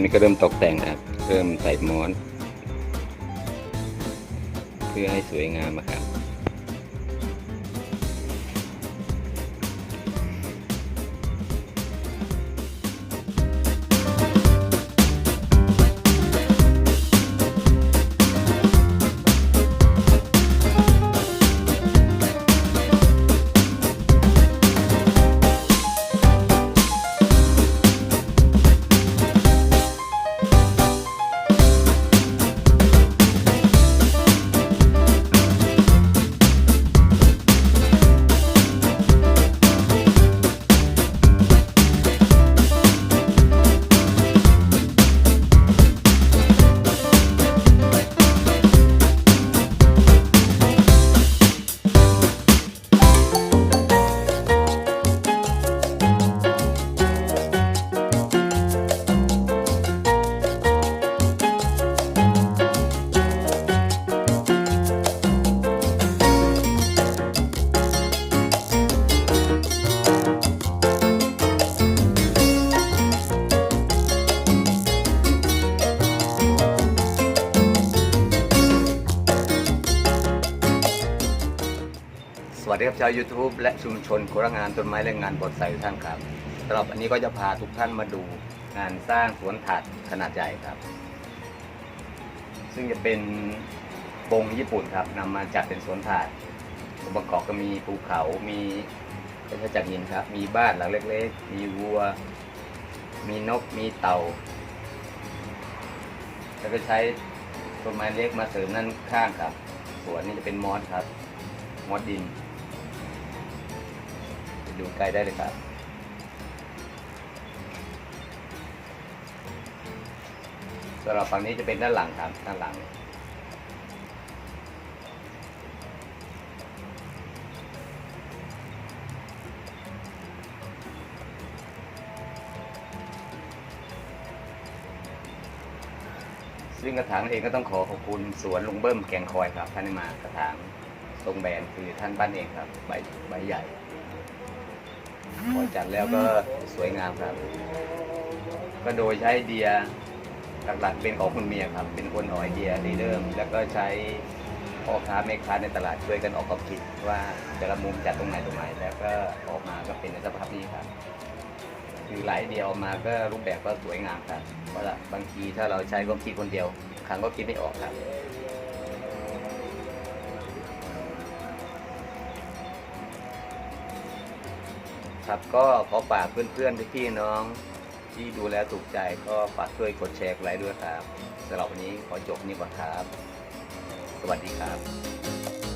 นี่ก็เริ่มตกแต่งครับ เริ่มใส่มอน เพื่อให้สวยงามครับ ดีครับชาว YouTube และชุมชนโครงงานต้นไม้และงานบอนไซทุกท่านครับสำหรับอันนี้ก็จะพาทุกท่านมาดูงานสร้างสวนถาดขนาดใหญ่ครับ ซึ่งจะเป็นปงญี่ปุ่นครับนำมาจัดเป็นสวนถาดองค์ประกอบก็มีภูเขามีเป็นจากหินครับ มีบ้านหลังเล็กๆ มีวัว มีนกมีเต่า แล้วก็ใช้ต้นไม้เล็กมาเสริมนั่นข้างครับสวนนี้จะเป็นมอสครับมอสดิน ดูใกล้ได้เลยครับสำหรับฝั่งนี้จะเป็นด้านหลังครับด้านหลัง ซึ่งกระถางเองก็ต้องขอขอบคุณสวนลุงเบิ้มแกงคอยครับท่านมากระถางทรงแบนคือท่านบ้านเองครับใบใบใหญ่ พอจัดแล้วก็สวยงามครับ ก็โดยใช้เดียหลักๆเป็นของคุณเมียครับ เป็นคนออกไอเดียรีเริ่ม แล้วก็ใช้พ่อค้าแม่ค้าในตลาดช่วยกันออกความคิดว่าแต่ละมุมจัดตรงไหนตรงไหนแล้วก็ออกมาก็เป็นในสภาพนี้ครับคือหลายเดียออกมาก็รูปแบบก็สวยงามครับเพราะว่าบางทีถ้าเราใช้ความคิดคนเดียวครั้งก็คิดไม่ออกครับ ครับ ก็ขอฝากเพื่อนๆพี่ๆน้องที่ดูแลถูกใจก็ฝากช่วยกดแชร์กดไลค์ด้วยครับสำหรับวันนี้ขอจบนี้ก่อนครับ สวัสดีครับ